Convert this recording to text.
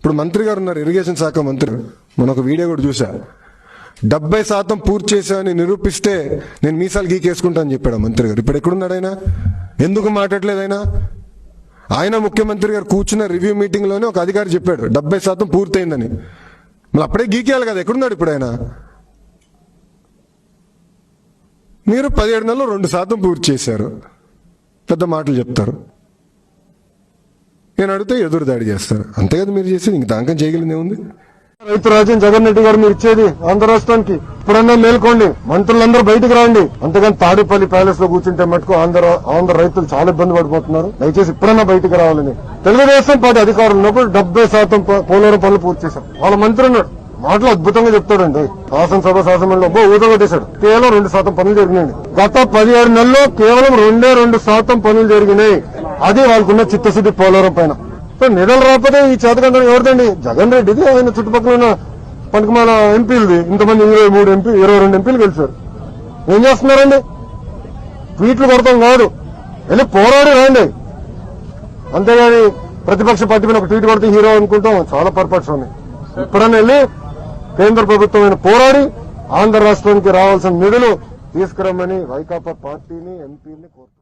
ఇప్పుడు మంత్రి గారు ఉన్నారు ఇరిగేషన్ శాఖ మంత్రి. మనం ఒక వీడియో కూడా చూసా డెబ్బై శాతం పూర్తి చేశామని నిరూపిస్తే నేను మీసాలు గీకేసుకుంటా అని చెప్పాడు ఆ మంత్రి గారు. ఇప్పుడు ఎక్కడున్నాడు ఆయన? ఎందుకు మాట్లాడలేదు ఆయన? ఆయన ముఖ్యమంత్రి గారు కూర్చున్న రివ్యూ మీటింగ్లోనే ఒక అధికారి చెప్పాడు డెబ్బై శాతం పూర్తయిందని. మళ్ళీ అప్పుడే గీకేయాలి కదా ఎక్కడున్నాడు ఇప్పుడు ఆయన? మీరు పదిహేడు నెలలు రెండు శాతం పూర్తి చేశారు. పెద్ద మాటలు చెప్తారు. నేను అడిగితే ఎదురు దాడి చేస్తారు. అంతే కదా మీరు చేసేది? ఇంక దానికం చేయగలిగింది ఏముంది? రైతు రాజ్యం జగన్ రెడ్డి గారు మీరు ఇచ్చేది ఆంధ్ర రాష్ట్రానికి. ఇప్పుడన్నా మేల్కోండి. మంత్రులందరూ బయటకు రండి. అంతేగాని తాడేపల్లి ప్యాలెస్లో కూర్చుంటే మటుకు ఆంధ్ర ఆంధ్ర రైతులు చాలా ఇబ్బంది పడిపోతున్నారు. దయచేసి ఇప్పుడన్నా బయటకు రావాలని. తెలుగుదేశం పార్టీ అధికారులు ఉన్నప్పుడు డెబ్బై శాతం పోలవరం పనులు పూర్తి చేశారు. వాళ్ళ మంత్రి ఉన్నాడు. మాటలు అద్భుతంగా చెప్తాడండి. శాసనసభ శాసనమండలి ఒబ్బో ఊత కొట్టేశాడు. కేవలం రెండు శాతం పనులు జరిగినాయి గత పదిహేడు నెలల్లో కేవలం రెండే రెండు శాతం పనులు జరిగినాయి. అది వాళ్ళకున్న చిత్తశుద్ధి పోలవరం పైన. నిధులు రాకపోతే ఈ చేతకంటే ఎవరిదండి? జగన్ రెడ్డిది ఆయన చుట్టుపక్కల ఉన్న పనికిమాల మన ఎంపీలది. ఇంతమంది ఇరవై మూడు ఎంపీ ఇరవై రెండు ఎంపీలు గెలిచారు. ఏం చేస్తున్నారండి? ట్వీట్లు కొడతాం కాదు. వెళ్ళి పోరాడి రండి. అంతేగాని ప్రతిపక్ష పార్టీ మీద ఒక ట్వీట్ కొడితే హీరో అనుకుంటాం. చాలా పొరపాటు ఉన్నాయి ఇప్పుడన్నా వెళ్ళి కేంద్ర ప్రభుత్వం పోరాడి ఆంధ్ర రాష్ట్రానికి రావాల్సిన నిధులు తీసుకురమ్మని వైకాపా పార్టీని ఎంపీని కోరుతున్నాం.